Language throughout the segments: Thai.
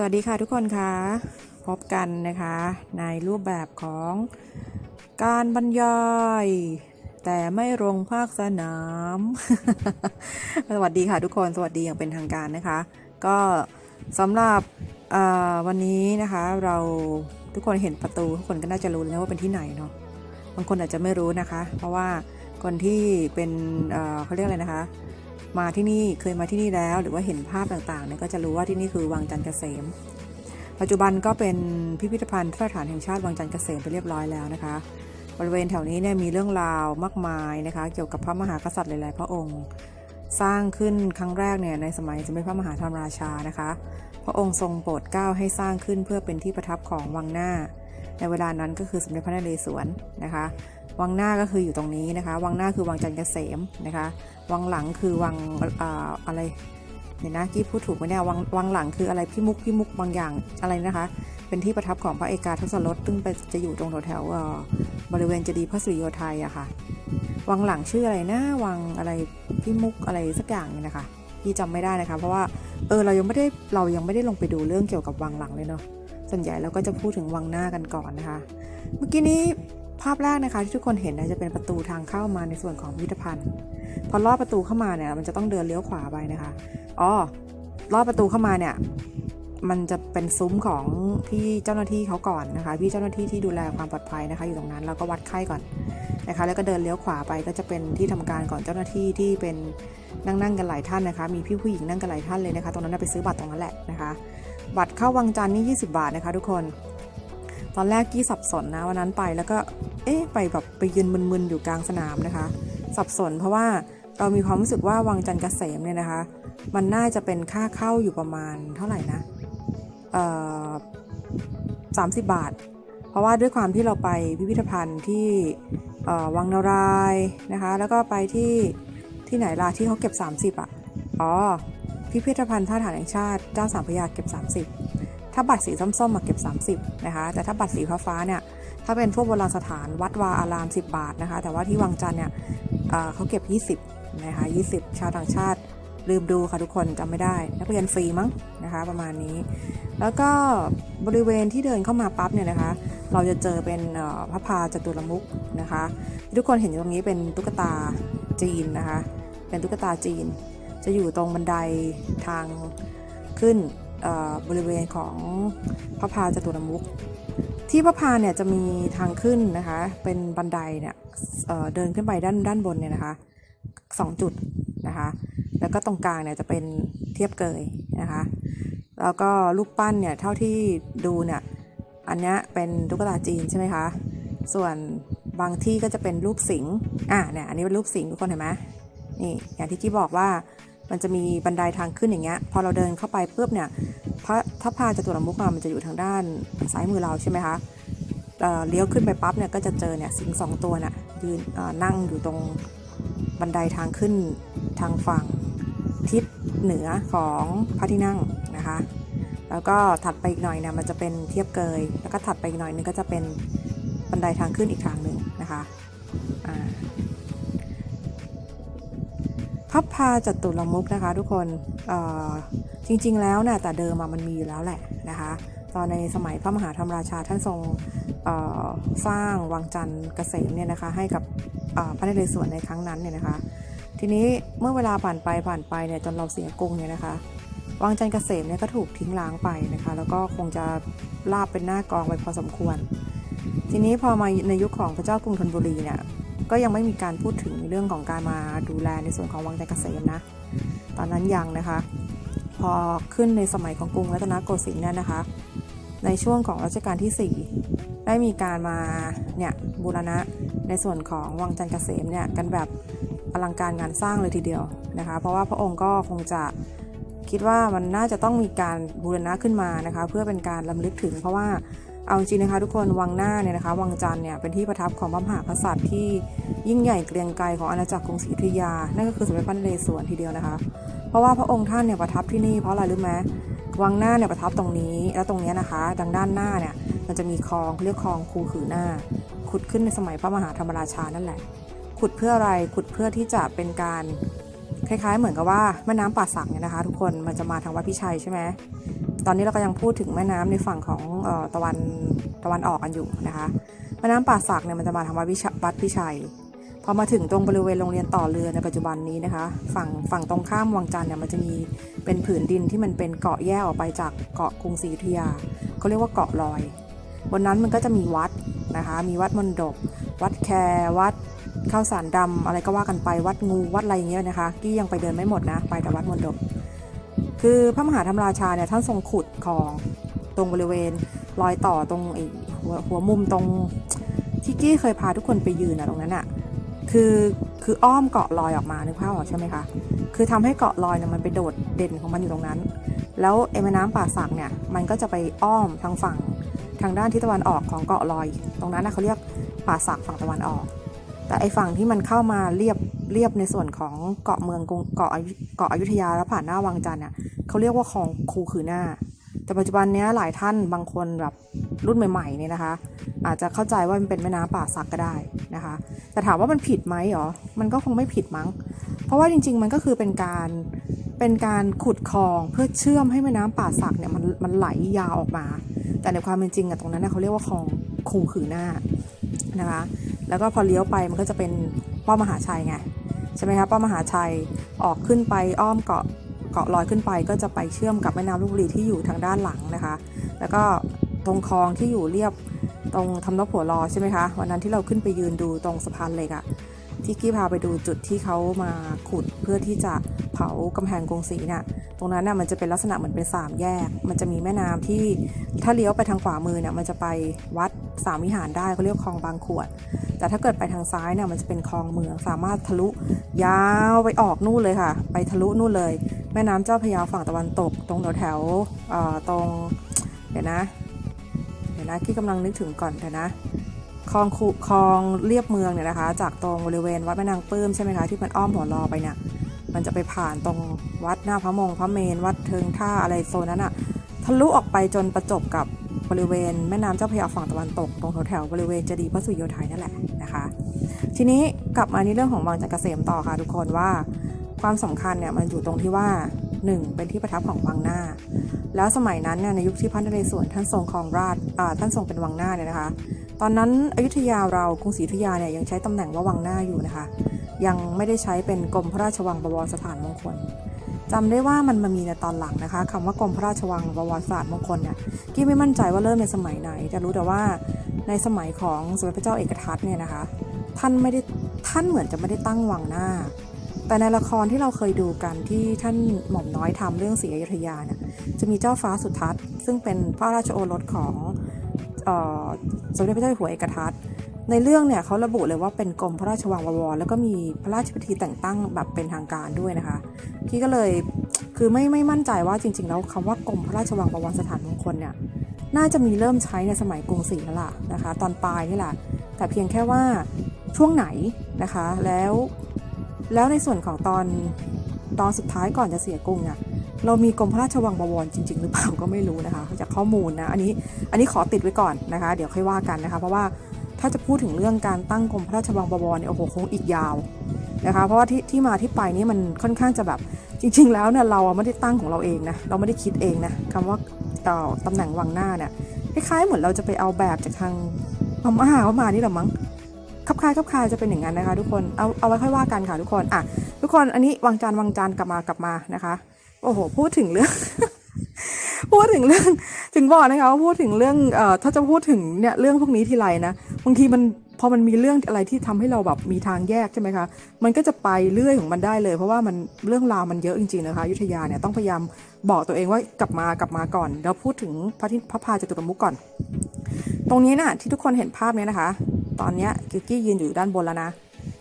สวัสดีค่ะทุกคนคะพบกันนะคะในรูปแบบของการบรรยาย แต่ไม่ลงภาคสนาม สวัสดีค่ะทุกคนสวัสดีอย่างเป็นทางการนะคะ ก็สำหรับวันนี้นะคะเราทุกคนเห็นประตูทุกคนก็น่าจะรู้แล้วว่าเป็นที่ไหนเนาะบางคนอาจจะไม่รู้นะคะ เพราะว่าคนที่เป็นเขาเรียกอะไรนะคะ มาที่นี่เคยมาที่นี่แล้ว หรือว่าเห็นภาพต่างๆเนี่ยก็จะรู้ว่าที่นี่คือวังจันทร์เกษม ปัจจุบันก็เป็นพิพิธภัณฑ์สถานแห่งชาติวังจันทร์เกษมไปเรียบร้อยแล้วนะคะบริเวณแถวนี้เนี่ยมีเรื่องราวมากมายนะคะ เกี่ยวกับพระมหากษัตริย์หลาย ๆ พระองค์ สร้างขึ้นครั้งแรกเนี่ยในสมัยสมเด็จพระมหาธรรมราชานะคะ พระองค์ทรงโปรดเกล้าให้สร้างขึ้นเพื่อเป็นที่ประทับของวังหน้า ในเวลานั้นก็คือสมเด็จพระนเรศวรนะคะวังหน้าก็คืออยู่ตรงนี้นะคะ วังหน้าคือวังจันทร์เกษมนะคะ วังหลังคือวังออะไรเนี่ยนะกี้พูดถูกไหมเนี่ยวังวังหลังคืออะไรพี่มุกพี่มุกบางอย่างอะไรนะคะ เป็นที่ประทับของพระเอกาทศรถซึ่งไปจะอยู่ตรงแถวบริเวณเจดีย์พระศรีโยไทยอะค่ะ วังหลังชื่ออะไรนะวังอะไรพี่มุกอะไรสักอย่างเนี่ยนะคะพี่จำไม่ได้นะคะ เพราะว่าเออเรายังไม่ได้เรายังไม่ได้ลงไปดูเรื่องเกี่ยวกับวังหลังเลยเนาะ ส่วนใหญ่เราก็จะพูดถึงวังหน้ากันก่อนนะคะ เมื่อกี้นี้ภาพแรกนะคะที่ทุกคนเห็นนะจะเป็นประตูทางเข้ามาในส่วนของพิพิธภัณฑ์ พอลอดประตูเข้ามาเนี่ยมันจะต้องเดินเลี้ยวขวาไปนะคะอ๋อลอดประตูเข้ามาเนี่ยมันจะเป็นซุ้มของพี่เจ้าหน้าที่เขาก่อนนะคะ พี่เจ้าหน้าที่ที่ดูแลความปลอดภัยนะคะ อยู่ตรงนั้นเราก็วัดไข้ก่อนนะคะ แล้วก็เดินเลี้ยวขวาไปก็จะเป็นที่ทำการก่อนเจ้าหน้าที่ที่เป็นนั่งนั่งกันหลายท่านนะคะ มีพี่ผู้หญิงนั่งกันหลายท่านเลยนะคะ ตรงนั้นไปซื้อบัตรตรงนั้นแหละนะคะ บัตรเข้าวังจันทร์นี่ 20 บาทนะคะทุกคน ตอนแรกกี้สับสนนะวันนั้นไปแล้วก็เอ๊ะไปแบบไปยืนมึนๆอยู่กลางสนามนะคะ สับสนเพราะว่าเรามีความรู้สึกว่าวังจันทร์เกษมเนี่ยนะคะ มันน่าจะเป็นค่าเข้าอยู่ประมาณเท่าไหร่นะเอ่อสามสิบบาท เพราะว่าด้วยความที่เราไปพิพิธภัณฑ์ที่เอ่อวังนารายนะคะ แล้วก็ไปที่ที่ไหนล่ะที่เขาเก็บ 30อะอ๋อ พิพิธภัณฑ์ท่าฐานแห่งชาติเจ้าสามพระยาเก็บ 30 ถ้าบัตรสีส้มๆมาเก็บ 30 นะคะ แต่ถ้าบัตรสีฟ้าเนี่ยถ้าเป็นพวกโบราณสถานวัดวาอาราม 10 บาทนะคะ แต่ว่าที่วังจันทร์เนี่ยเเขาเก็บ 20 นะคะ 20 ชาวต่างชาติลืมดูค่ะทุกคนจำไม่ได้ นักเรียนฟรีมั้งนะคะประมาณนี้ แล้วก็บริเวณที่เดินเข้ามาปั๊บเนี่ยนะคะ เราจะเจอเป็นพระพาจตุรมุกนะคะที่ทุกคนเห็นตรงนี้เป็นตุ๊กตาจีนนะคะ เป็นตุ๊กตาจีน จะอยู่ตรงบันไดทางขึ้นบริเวณของพระพาจตุรมุกที่พระพาเนี่ยจะมีทางขึ้นนะคะ เป็นบันไดเนี่ยเเดินขึ้นไปด้านด้านบนเนี่ยนะคะสองจุดนะคะ แล้วก็ตรงกลางเนี่ยจะเป็นเทียบเกยนะคะ แล้วก็รูปปั้นเนี่ยเท่าที่ดูเนี่ยอันนี้เป็นตุ๊กตาจีนใช่ไหมคะ ส่วนบางที่ก็จะเป็นรูปสิง อะเนี่ยอันนี้เป็นรูปสิงทุกคนเห็นไหมนี่อย่างที่กี้บอกว่า มันจะมีบันไดทางขึ้นอย่างเงี้ย พอเราเดินเข้าไปปุ๊บเนี่ยพระถ้าพาจตุรมุกอะมันจะอยู่ทางด้านซ้ายมือเราใช่ไหมคะเอ่อเลี้ยวขึ้นไปปั๊บเนี่ยก็จะเจอเนี่ยสิงสองตัวน่ะยืนเอ่อนั่งอยู่ตรงบันไดทางขึ้นทางฝั่งทิศเหนือของพระที่นั่งนะคะ แล้วก็ถัดไปอีกหน่อยเนี่ยมันจะเป็นเทียบเกย แล้วก็ถัดไปอีกหน่อยนึงก็จะเป็นบันไดทางขึ้นอีกทางหนึ่งนะคะอ่า พับพาจัตุรมุกนะคะทุกคนจริงๆแล้วนี่ยแต่เดิมมันมีอยู่แล้วแหละนะคะตอนในสมัยพระมหาธรรมราชาท่านทรงสร้างวังจันทร์เกษมเนี่ยนะคะให้กับพระนเรศวรในครั้งนั้นเนี่ยนะคะ ทีนี้เมื่อเวลาผ่านไปผ่านไปเนี่ยจนเราเสียกรุงเนี่ยนะคะวังจันทร์เกษมเนี่ยก็ถูกทิ้งล้างไปนะคะ แล้วก็คงจะลาบเป็นหน้ากองไปพอสมควร ทีนี้พอมาในยุคของพระเจ้ากรุงธนบุรีเนี่ย ก็ยังไม่มีการพูดถึงเรื่องของการมาดูแลในส่วนของวังจันทร์เกษมนะ ตอนนั้นยังนะคะ พอขึ้นในสมัยของกรุงรัตนโกสินทร์เนี่ยนะคะ ในช่วงของรัชกาลที่ 4 ได้มีการมาเนี่ยบูรณะในส่วนของวังจันทร์เกษมเนี่ยกันแบบอลังการงานสร้างเลยทีเดียวนะคะ เพราะว่าพระองค์ก็คงจะคิดว่ามันน่าจะต้องมีการบูรณะขึ้นมานะคะ เพื่อเป็นการลำลึกถึงเพราะว่า เอาจริงนะคะทุกคนวังหน้าเนี่ยนะคะวังจันทร์เนี่ยเป็นที่ประทับของพระมหากษัตริย์ที่ยิ่งใหญ่เกรียงไกรของอาณาจักรกรุงศรีอยุธยา นั่นก็คือสมเด็จพระนเรศวรทีเดียวนะคะ เพราะว่าพระองค์ท่านเนี่ยประทับที่นี่เพราะอะไรรู้ไหมวังหน้าเนี่ยประทับตรงนี้ แล้วตรงเนี้ยนะคะดังด้านหน้าเนี่ยมันจะมีคลองเขาเรียกคลองคูขือหน้า ขุดขึ้นในสมัยพระมหาธรรมราชานั่นแหละ ขุดเพื่ออะไรขุดเพื่อที่จะเป็นการคล้ายๆ เหมือนกับว่าแม่น้ำป่าสักเนี่ยนะคะ ทุกคนมันจะมาทางวัดพิชัยใช่ไหม ตอนนี้เราก็ยังพูดถึงแม่น้ำในฝั่งของออตะวันตะวันออกกันอยู่นะคะ แม่น้ำป่าสักเนี่ยมันจะมาทางวัดพิชวัดพิชัย พอมาถึงตรงบริเวณโรงเรียนต่อเรือในปัจจุบันนี้นะคะ ฝั่งฝั่งตรงข้ามวังจันทร์เนี่ยมันจะมีเป็นผืนดินที่มันเป็นเกาะแยกออกไปจากเกาะกรุงศรีอยุธยาเขาเรียกว่าเกาะลอย บนนั้นมันก็จะมีวัดนะคะ มีวัดมณฑปวัดแควัดข้าวสารดำอะไรก็ว่ากันไปวัดงูวัดอะไรอย่างเงี้ยนะคะกี้ยังไปเดินไม่หมดนะ ไปแต่วัดมณฑป คือพระมหาธรรมราชาเนี่ยท่านทรงขุดคลองตรงบริเวณรอยต่อตรงไอ้หัวหัวมุมตรงที่กี้เคยพาทุกคนไปยืนอะตรงนั้นอะคือคืออ้อมเกาะลอยออกมานึกภาพออกใช่ไหมคะคือทำให้เกาะลอยเนี่ยมันไปโดดเด่นของมันอยู่ตรงนั้น แล้วไอ้แม่น้ำป่าสักเนี่ยมันก็จะไปอ้อมทางฝั่งทางด้านทิศตะวันออกของเกาะลอย ตรงนั้นนะเขาเรียกป่าสักฝั่งตะวันออก แต่ไอฝั่งที่มันเข้ามาเรียบ เรียบในส่วนของเกาะเมืองเกาะเกาะอยุธยาแล้วผ่านหน้าวังจันทร์น่ะเขาเรียกว่าคลองคูขือหน้า แต่ปัจจุบันเนี้ยหลายท่านบางคนแบบรุ่นใหม่ๆเนี่ยนะคะ อาจจะเข้าใจว่ามันเป็นแม่น้ำป่าสักก็ได้นะคะ แต่ถามว่ามันผิดไหมหรอมันก็คงไม่ผิดมั้ง เพราะว่าจริง ๆ มันก็คือเป็นการเป็นการขุดคลองเพื่อเชื่อมให้แม่น้ำป่าสักเนี่ยมันมันไหลยาวออกมา แต่ในความเป็นจริงอะตรงนั้นเนยเขาเรียกว่าคลองคูขือหน้านะคะ แล้วก็พอเลี้ยวไปมันก็จะเป็นป้อมมหาชัยไง ใช่ไหมคะป้อมมหาชัยออกขึ้นไปอ้อมเกาะเกาะลอยขึ้นไป ก็จะไปเชื่อมกับแม่น้ำลพบุรีที่อยู่ทางด้านหลังนะคะ แล้วก็ตรงคลองที่อยู่เรียบตรงทำนบหัวรอใช่ไหมคะวันนั้นที่เราขึ้นไปยืนดูตรงสะพานเหล็กอะ ที่กี้พาไปดูจุดที่เขามาขุดเพื่อที่จะเผากำแพงกรงศรีน่ะตรงนั้นน่ะมันจะเป็นลักษณะเหมือนเป็นสามแยก มันจะมีแม่น้ำที่ถ้าเลี้ยวไปทางขวามือเนี่ยมันจะไปวัดสามวิหารได้เขาเรียกคลองบางขวด แต่ถ้าเกิดไปทางซ้ายเนี่ยมันจะเป็นคลองเมืองสามารถทะลุยาวไปออกนู่นเลยค่ะ ไปทะลุนู่นเลย แม่น้ำเจ้าพยาฝั่งตะวันตก ตรงแถวแถวเอ่อตรงเดี๋ยวนะ เดี๋ยวนะที่กำลังนึกถึงก่อนเดี๋ยวนะ คลองคูคลองเรียบเมืองเนี่ยนะคะ จากตรงบริเวณวัดแม่นางปลื้มใช่ไหมคะที่มันอ้อมหัวรอไปเนี่ยมันจะไปผ่านตรงวัดหน้าพระมงพระเมนวัดเทิงท่าอะไรโซนนั้นอะทะลุออกไปจนประจบกับบริเวณแม่น้ำเจ้าพระยาฝั่งตะวันตก ตรงแถวๆบริเวณเจดีย์พระสุโยทัยนั่นแหละนะคะ ทีนี้กลับมาในเรื่องของวังจันทรเกษมต่อค่ะทุกคนว่าความสำคัญเนี่ยมันอยู่ตรงที่ว่า 1. เป็นที่ประทับของวังหน้า แล้วสมัยนั้นเนี่ยในยุคที่พระนเรศวรท่านทรงครองราชท่านทรงเป็นวังหน้าเนี่ยนะคะ ตอนนั้นอยุธยาเรากรุงศรีอยุธยาเนี่ยยังใช้ตำแหน่งว่าวังหน้าอยู่นะคะ ยังไม่ได้ใช้เป็นกรมพระราชวังบวรสถานมงคลจำได้ว่ามันมามีในตอนหลังนะคะคำว่ากรมพระราชวังบวรสถานมงคลเนี่ยกี้ไม่มั่นใจว่าเริ่มในสมัยไหน แต่รู้แต่ว่าในสมัยของสมเด็จพระเจ้าเอกทัตเนี่ยนะคะ ท่านไม่ได้ท่านเหมือนจะไม่ได้ตั้งวังหน้า แต่ในละครที่เราเคยดูกันที่ท่านหม่อมน้อยทำเรื่องศรีอยุธยาเนี่ยจะมีเจ้าฟ้าสุทัศน์ ซึ่งเป็นพระราชโอรสของ สมเด็จพระเจ้าอยู่หัวเอกทัตในเรื่องเนี่ยเขาระบุเลยว่าเป็นกรมพระราชวังบวรแล้วก็มีพระราชพิธีแต่งตั้งแบบเป็นทางการด้วยนะคะพี่ก็เลยคือไม่ไม่มั่นใจว่าจริง ๆ แล้วคำว่ากรมพระราชวังบวรสถานมงคลเนี่ยน่าจะมีเริ่มใช้ในสมัยกรุงศรีแล้วล่ะนะคะ ตอนปลายนี่แหละแต่เพียงแค่ว่าช่วงไหนนะคะแล้ว แล้วในส่วนของตอนตอนสุดท้ายก่อนจะเสียกรุงเนี่ย เรามีกรมพระราชวังบวรจริง ๆ หรือเปล่าก็ไม่รู้นะคะจากข้อมูลนะอันนี้อันนี้ขอติดไว้ก่อนนะคะ เดี๋ยวค่อยว่ากันนะคะ เพราะว่าถ้าจะพูดถึงเรื่องการตั้งกรมพระราชวังบวรเนี่ยโอ้โหคงอีกยาวนะคะ เพราะว่าที่ที่มาที่ไปนี่มันค่อนข้างจะแบบจริง ๆ แล้วเนี่ยเราไม่ได้ตั้งของเราเองนะเราไม่ได้คิดเองนะคำว่าต่อตำแหน่งวังหน้าเนี่ยคล้ายๆเหมือนเราจะไปเอาแบบจากทางพม่าเข้ามานี่หละมั้งคับคายคับคายจะเป็นอย่างนั้นนะคะ ทุกคนเอาเอาไว้ค่อยว่ากันค่ะทุกคนอะทุกคนอันนี้วังจันวังจันกลับมากลับมานะคะ โอ้โหพูดถึงเรื่อง พูดถึงเรื่อง ถึงบอกนะคะว่าพูดถึงเรื่องเอ่อถ้าจะพูดถึงเนี่ยเรื่องพวกนี้ทีไรนะบางทีมันพอมันมีเรื่องอะไรที่ทำให้เราแบบมีทางแยกใช่ไหมคะ มันก็จะไปเรื่อยของมันได้เลย เพราะว่ามันเรื่องราวมันเยอะจริงๆนะคะ ยุธยาเนี่ยต้องพยายามบอกตัวเองว่ากลับมากลับมาก่อนแล้วพูดถึงพระที่พระพาจตุรมุขก่อน ตรงนี้น่ะที่ทุกคนเห็นภาพเนี้ยนะคะ ตอนเนี้ยกิกกี้ยืนอยู่ด้านบนแล้วนะ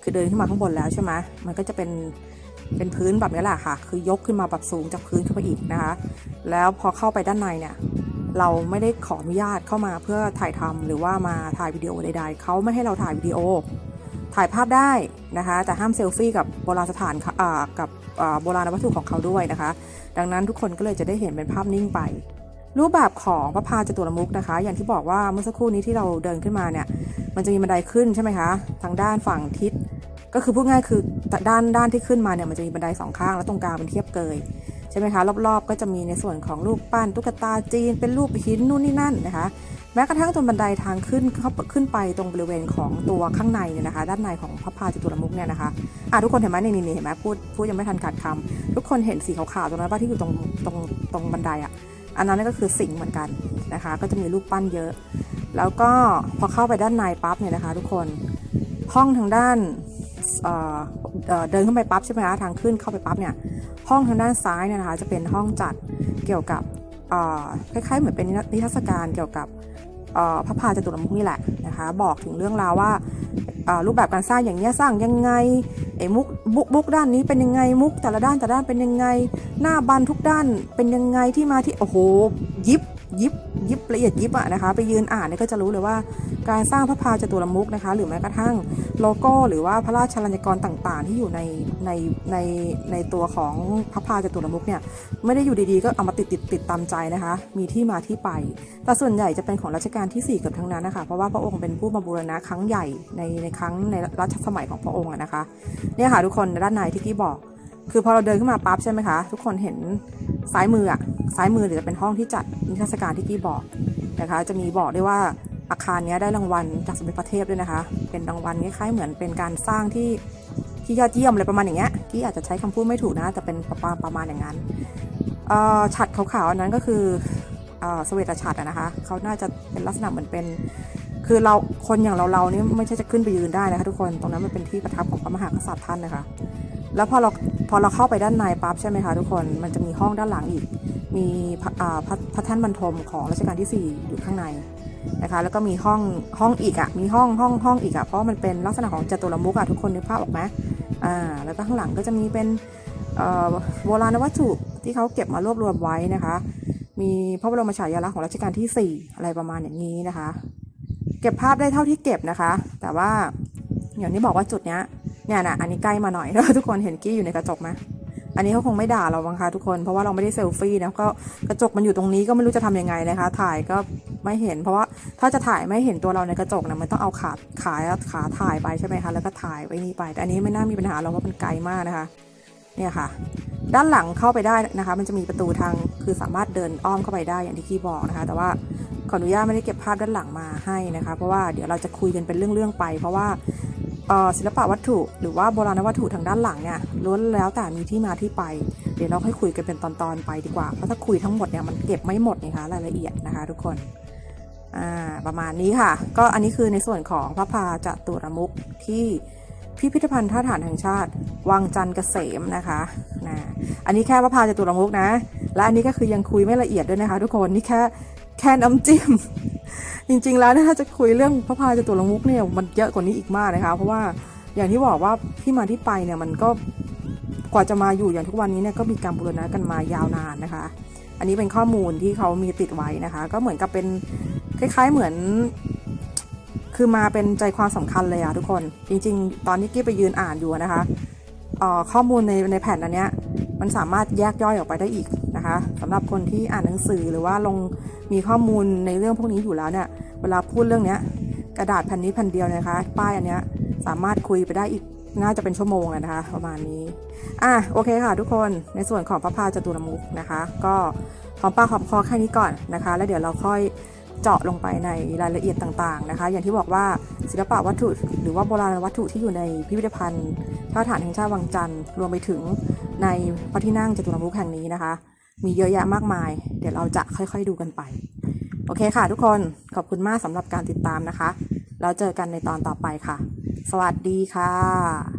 คือเดินขึ้นมาข้างบนแล้วใช่ไหมมันก็จะเป็น เป็นพื้นแบบนี้แหละค่ะ คือยกขึ้นมาแบบสูงจากพื้นขึ้นไปอีกนะคะ แล้วพอเข้าไปด้านในเนี่ยเราไม่ได้ขออนุญาตเข้ามาเพื่อถ่ายทำหรือว่ามาถ่ายวิดีโอใดๆเขาไม่ให้เราถ่ายวิดีโอ ถ่ายภาพได้นะคะ แต่ห้ามเซลฟี่กับโบราณสถานกับโบราณวัตถุของเขาด้วยนะคะ ดังนั้นทุกคนก็เลยจะได้เห็นเป็นภาพนิ่งไป รูปแบบของพระพาจตุรมุขนะคะ อย่างที่บอกว่าเมื่อสักครู่นี้ที่เราเดินขึ้นมาเนี่ย มันจะมีบันไดขึ้นใช่ไหมคะ ทางด้านฝั่งทิศ ก็คือพูดง่ายคือด้านด้านที่ขึ้นมาเนี่ยมันจะมีบันไดสองข้างแล้วตรงกลางเป็นเทียบเกยใช่ไหมคะรอบๆ ก็จะมีในส่วนของรูปปั้นตุ๊กตาจีน เป็นรูปหินนู่นนี่นั่นนะคะแม้กระทั่งตรงบันไดทางขึ้นเข้าขึ้นไปตรงบริเวณของตัวข้างในเนี่ยนะคะ ด้านในของพระพาจตุรมุกเนี่ยนะคะอะทุกคนเห็นไหมนี่นี่เห็นไหมพูดพูดยังไม่ทันขาดคำทุกคนเห็นสีขาวๆตรงนั้นป่ะที่อยู่ตรงตรงตรงบันไดอะอันนั้นก็คือสิงห์เหมือนกันนะคะ ก็จะมีรูปปั้นเยอะ แล้วก็พอเข้าไปด้านในปั๊บเนี่ยนะคะ ทุกคนห้องทางด้าน เเเดินเข้าไปปั๊บใช่ไหมคะทางขึ้นเข้าไปปั๊บเนี่ยห้องทางด้านซ้ายเนี่ยนะคะจะเป็นห้องจัดเกี่ยวกับคล้ายๆเหมือนเป็นนิทรรศการเกี่ยวกับพระพาจตุรมุกนี่แหละนะคะบอกถึงเรื่องราวว่ารูปแบบการสร้างอย่างนี้สร้างยังไงไอ้มุกบุกบุกด้านนี้เป็นยังไงมุกแต่ละด้านแต่ละด้านเป็นยังไง หน้าบันทุกด้านเป็นยังไงที่มาที่โอ้โหยิบ ยิบยิบละเอียดยิบอะนะคะ ไปยืนอ่านเนี่ยก็จะรู้เลยว่า การสร้างพระพาจตุรมุกนะคะ หรือแม้กระทั่งโลโก้หรือว่าพระราชลัญญกรต่างๆ ที่อยู่ในในในในตัวของพระพาจตุรมุกเนี่ยไม่ได้อยู่ดีๆ ก็เอามาติดติดติดตามใจนะคะ มีที่มาที่ไป แต่ส่วนใหญ่จะเป็นของรัชกาลที่ 4 เกือบทั้งนั้นนะคะเพราะว่าพระองค์เป็นผู้มาบูรณะครั้งใหญ่ในในครั้งในรัชสมัยของพระองค์อะนะคะเนี่ยค่ะทุกคนด้านในที่กี้บอก คือพอเราเดินขึ้นมาปั๊บใช่ไหมคะ ทุกคนเห็น ซ้ายมืออะซ้ายมือเดี๋ยวจะเป็นห้องที่จัดนิทรรศการที่กี้บอกนะคะ จะมีบอกด้วยว่าอาคารนี้ได้รางวัลจากสมเด็จพระเทพด้วยนะคะ เป็นรางวัลคล้ายๆเหมือนเป็นการสร้างที่ที่ยอดเยี่ยมอะไรประมาณอย่างเงี้ยกี้อาจจะใช้คำพูดไม่ถูกนะแต่เป็นประมาณประมาณอย่างนั้นอ่อฉัดขาวๆอันนั้นก็คืออ่อสเวตฉัตรอะนะคะเขาน่าจะเป็นลักษณะเหมือนเป็น คือเราคนอย่างเราเรานี่ไม่ใช่จะขึ้นไปยืนได้นะคะทุกคนตรงนั้นมันเป็นที่ประทับของพระมหากษัตริย์ท่านนะคะ แล้วพอเราพอเราเข้าไปด้านในปั๊บใช่ไหมคะทุกคนมันจะมีห้องด้านหลังอีก มีพระอ่าพระพระแท่นบรรทมของรัชกาลที่ 4 อยู่ข้างในนะคะแล้วก็มีห้องห้องอีกอะ่ะมีห้องห้องห้องอีกอะ่ะเพราะมันเป็นลักษณะของจตุรมุกอะ่ะทุกคนนึกภาพออกไหมอ่าแล้วก็ข้างหลังก็จะมีเป็นโบราณวัตถุที่เขาเก็บมารวบรวมไว้นะคะ มีพระบรมฉายาลักษณ์ของรัชกาลที่ 4 อะไรประมาณอย่างนี้นะคะ เก็บภาพได้เท่าที่เก็บนะคะ แต่ว่าอย่างที่บอกว่าจุดเนี้ย เนี่ยนะอันนี้ใกล้มาหน่อยแล้วทุกคนเห็นกี้อยู่ในกระจกไหมอันนี้เขาคงไม่ด่าเราบ้างคะทุกคน เพราะว่าเราไม่ได้เซลฟี่นะก็กระจกมันอยู่ตรงนี้ก็ไม่รู้จะทำยังไงนะคะ ถ่ายก็ไม่เห็น เพราะว่าถ้าจะถ่ายไม่เห็นตัวเราในกระจกนะมันต้องเอาขาขาขาถ่ายไปใช่ไหมคะแล้วก็ถ่ายไว้นี่ไป แต่อันนี้ไม่น่ามีปัญหาเราเพราะมันไกลมากนะคะ เนี่ยค่ะ ด้านหลังเข้าไปได้นะคะ มันจะมีประตูทางคือสามารถเดินอ้อมเข้าไปได้อย่างที่กี้บอกนะคะ แต่ว่าขออนุญาตไม่ได้เก็บภาพด้านหลังมาให้นะคะ เพราะว่าเดี๋ยวเราจะคุยกันเป็นเรื่องๆไป เพราะว่า ศิลปะวัตถุ หรือว่าโบราณวัตถุทางด้านหลังเนี่ยล้วนแล้วแต่มีที่มาที่ไป เดี๋ยวเราค่อยคุยกันเป็นตอนๆไปดีกว่า เพราะถ้าคุยทั้งหมดเนี่ยมันเก็บไม่หมดนะคะรายละเอียดนะคะ ทุกคนประมาณนี้ค่ะ ก็อันนี้คือในส่วนของพระพาจตุรมุกที่พิพิธภัณฑ์ท่าฐานแห่งชาติวังจันทร์เกษมนะคะนะอันนี้แค่พระพาจตุรมุกนะ และอันนี้ก็คือยังคุยไม่ละเอียดด้วยนะคะ ทุกคนนี่แค่แค่น้ำจิ้ม จริงๆแล้วถ้าจะคุยเรื่องพระพาจตุรมุกเนี่ยมันเยอะกว่านี้อีกมากนะคะ เพราะว่าอย่างที่บอกว่าที่มาที่ไปเนี่ยมันก็กว่าจะมาอยู่อย่างทุกวันนี้เนี่ยก็มีการบูรณะกันมายาวนานนะคะ อันนี้เป็นข้อมูลที่เขามีติดไว้นะคะ ก็เหมือนกับเป็นคล้ายๆเหมือน คือมาเป็นใจความสำคัญเลยอะทุกคน จริง ๆ ตอนที่กี้ไปยืนอ่านอยู่นะคะข้อมูลในในแผ่นอันเนี้ยมันสามารถแยกย่อยออกไปได้อีก นะคะสำหรับคนที่อ่านหนังสือหรือว่าลงมีข้อมูลในเรื่องพวกนี้อยู่แล้วเนี่ยเวลาพูดเรื่องเนี้ยกระดาษแผ่นนี้แผ่นเดียวนะคะ ป้ายอันเนี้ยสามารถคุยไปได้อีกน่าจะเป็นชั่วโมงนะคะ ประมาณนี้อะโอเคค่ะ ทุกคนในส่วนของพระพาจตุรมุกนะคะ ก็หอมปากหอมคอแค่นี้ก่อนนะคะ แล้วเดี๋ยวเราค่อยเจาะลงไปในรายละเอียดต่างๆนะคะ อย่างที่บอกว่าศิลปะวัตถุ หรือว่าโบราณวัตถุที่อยู่ในพิพิธภัณฑ์ท่าฐานแห่งชาติวังจันทร์รวมไปถึงในพระที่นั่งจตุรมุกแห่งนี้นะคะ มีเยอะแยะมากมาย เดี๋ยวเราจะค่อยๆดูกันไป โอเคค่ะทุกคนขอบคุณมากสำหรับการติดตามนะคะ แล้วเจอกันในตอนต่อไปค่ะ สวัสดีค่ะ